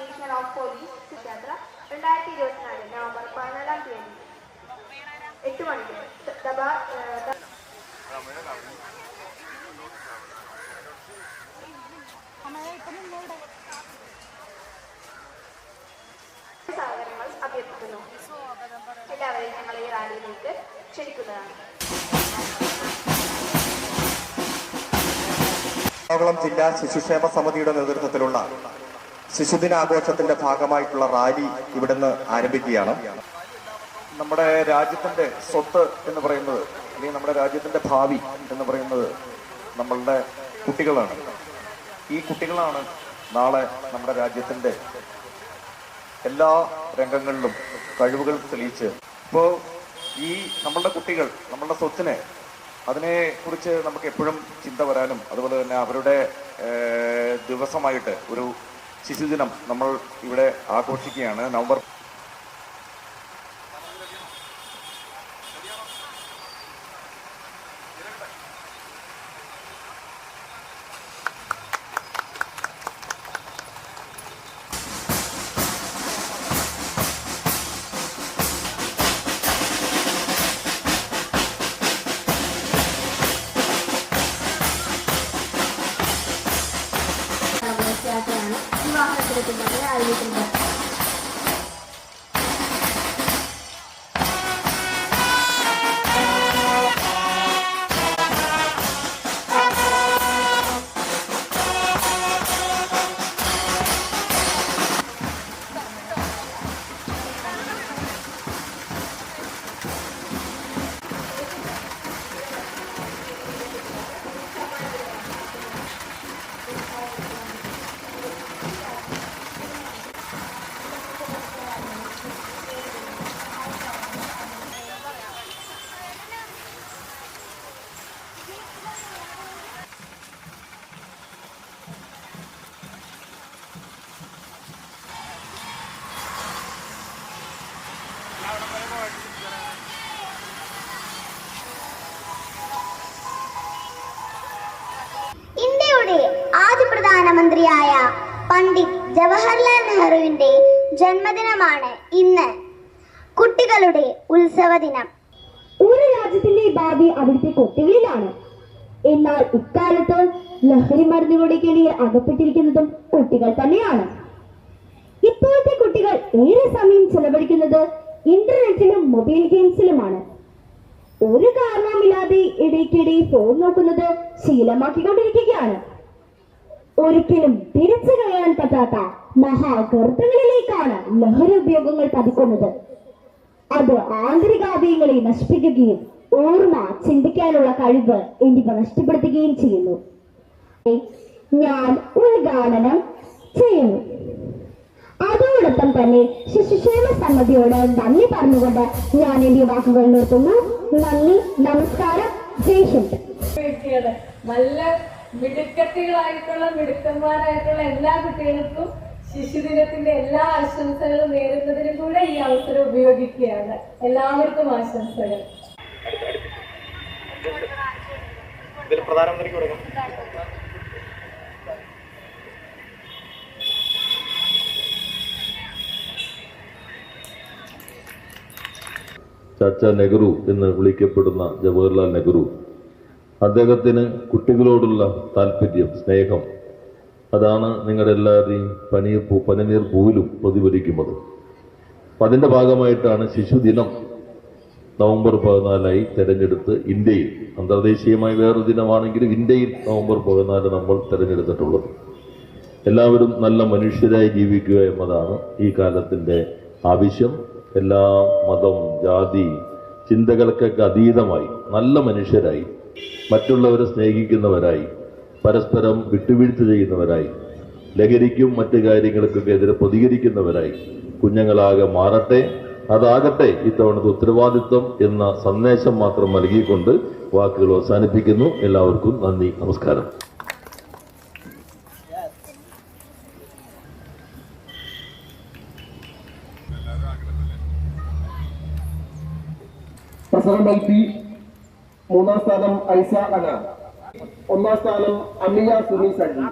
Division of police സുചാത്ര രണ്ടായിരത്തി ഇരുപത്തിനാല് November പതിനാലാം തീയതി. എട്ട് മണിക്ക്. സഹകരണങ്ങൾ അഭ്യർത്ഥിക്കുന്നു. എല്ലാവരെയും ഞങ്ങൾ ഈ റാലിയിലേക്ക് ക്ഷണിക്കുന്നതാണ്. എറണാകുളം ജില്ലാ ശിശുക്ഷേമ സമിതിയുടെ നേതൃത്വത്തിലുള്ള ശിശുദിനാഘോഷത്തിന്റെ ഭാഗമായിട്ടുള്ള റാലി ഇവിടുന്ന് ആരംഭിക്കുകയാണ്. നമ്മുടെ രാജ്യത്തിന്റെ സ്വത്ത് എന്ന് പറയുന്നത് അല്ലെങ്കിൽ നമ്മുടെ രാജ്യത്തിന്റെ ഭാവി എന്ന് പറയുന്നത് നമ്മളുടെ കുട്ടികളാണ്. ഈ കുട്ടികളാണ് നാളെ നമ്മുടെ രാജ്യത്തിന്റെ എല്ലാ രംഗങ്ങളിലും കഴിവുകൾ തെളിയിച്ച്. ഇപ്പോ ഈ നമ്മളുടെ കുട്ടികൾ നമ്മളുടെ സ്വത്തിനെ അതിനെ കുറിച്ച് നമുക്ക് എപ്പോഴും ചിന്ത വരാനും അതുപോലെ തന്നെ അവരുടെ ദിവസമായിട്ട് ഒരു ശിശുദിനം നമ്മൾ ഇവിടെ ആഘോഷിക്കുകയാണ്. നവംബർ போட்டு அது പ്രധാനമന്ത്രിയായ പണ്ഡിറ്റ് ജവഹർലാൽ നെഹ്റുവിന്റെ ജന്മദിനമാണ് ഇന്ന്. കുട്ടികളുടെ ഉത്സവ ദിനം ഒരു രാജ്യത്തിന്റെ ഭാവി അവിടുത്തെ കുട്ടികളിലാണ്. എന്നാൽ ഇക്കാലത്ത് ലഹരി മരുന്നുകളുടെ കെണിയിൽ അകപ്പെട്ടിരിക്കുന്നതും കുട്ടികൾ തന്നെയാണ്. ഇപ്പോഴത്തെ കുട്ടികൾ ഏറെ സമയം ചെലവഴിക്കുന്നത് ഇന്റർനെറ്റിലും മൊബൈൽ ഗെയിംസിലുമാണ്. ഒരു കാരണവുമില്ലാതെ ഇടയ്ക്കിടെ ഫോൺ നോക്കുന്നത് ശീലമാക്കിക്കൊണ്ടിരിക്കുകയാണ്. ഒരിക്കലും തിരിച്ചു കളയാൻ പറ്റാത്ത മഹാഗർത്തങ്ങളിലേക്കാണ് ലഹരി ഉപയോഗങ്ങൾ പതിക്കുന്നത്. അത് ആന്തരികാവയങ്ങളെ നശിപ്പിക്കുകയും ഓർമ്മ ചിന്തിക്കാനുള്ള കഴിവ് എന്നിവ നഷ്ടപ്പെടുത്തുകയും ചെയ്യുന്നു. ഞാൻ ഉദ്ഘാടനം ചെയ്യുന്നു. അതോടൊപ്പം തന്നെ ശിശുക്ഷേമ സമിതിയോട് നന്ദി പറഞ്ഞുകൊണ്ട് ഞാൻ എന്റെ വാക്കുകൾ നിർത്തുന്നു. നന്ദി നമസ്കാരം. വ്യക്തികൾ നല്ല മിടുക്കത്തികളായിട്ടുള്ള മിടുക്കന്മാരായിട്ടുള്ള എല്ലാ കുട്ടികൾക്കും ശിശുദിനത്തിന്റെ എല്ലാ ആശംസകളും നേരുന്നതിനും കൂടെ ഈ അവസരം ഉപയോഗിക്കുകയാണ്. എല്ലാവർക്കും ആശംസകൾ. പ്രധാനമന്ത്രിക്ക് ചാച്ച നെഹ്റു എന്ന് വിളിക്കപ്പെടുന്ന ജവഹർലാൽ നെഹ്റു. അദ്ദേഹത്തിന് കുട്ടികളോടുള്ള താല്പര്യം സ്നേഹം. അതാണ് നിങ്ങളുടെ എല്ലാവരുടെയും പനീർ പൂ പനിനീർ പൂവിലും പ്രതിഫലിക്കുന്നത്. അപ്പം അതിന്റെ ഭാഗമായിട്ടാണ് ശിശുദിനം നവംബർ പതിനാലായി തെരഞ്ഞെടുത്ത് ഇന്ത്യയിൽ. അന്തർദേശീയമായി വേറൊരു ദിനമാണെങ്കിലും ഇന്ത്യയിൽ നവംബർ പതിനാല് നമ്മൾ തിരഞ്ഞെടുത്തിട്ടുള്ളത്. എല്ലാവരും നല്ല മനുഷ്യരായി ജീവിക്കുക എന്നതാണ് ഈ കാലത്തിന്റെ ആവശ്യം. എല്ലാ മതം ജാതി ചിന്തകൾക്കൊക്കെ അതീതമായി നല്ല മനുഷ്യരായി മറ്റുള്ളവരെ സ്നേഹിക്കുന്നവരായി പരസ്പരം വിട്ടുവീഴ്ച ചെയ്യുന്നവരായി ലഹരിക്കും മറ്റു കാര്യങ്ങൾക്കൊക്കെ എതിരെ പ്രതികരിക്കുന്നവരായി കുഞ്ഞുങ്ങളാകെ മാറട്ടെ അതാകട്ടെ ഇത്തവണത്തെ ഉത്തരവാദിത്വം എന്ന സന്ദേശം മാത്രം നൽകിക്കൊണ്ട് വാക്കുകൾ അവസാനിപ്പിക്കുന്നു. എല്ലാവർക്കും നന്ദി നമസ്കാരം. പ്രസിഡന്റ് എൽ പി മൂന്നാം സ്ഥാനം ഐസ അന. ഒന്നാം സ്ഥാനം അമിയ സുനി സജി.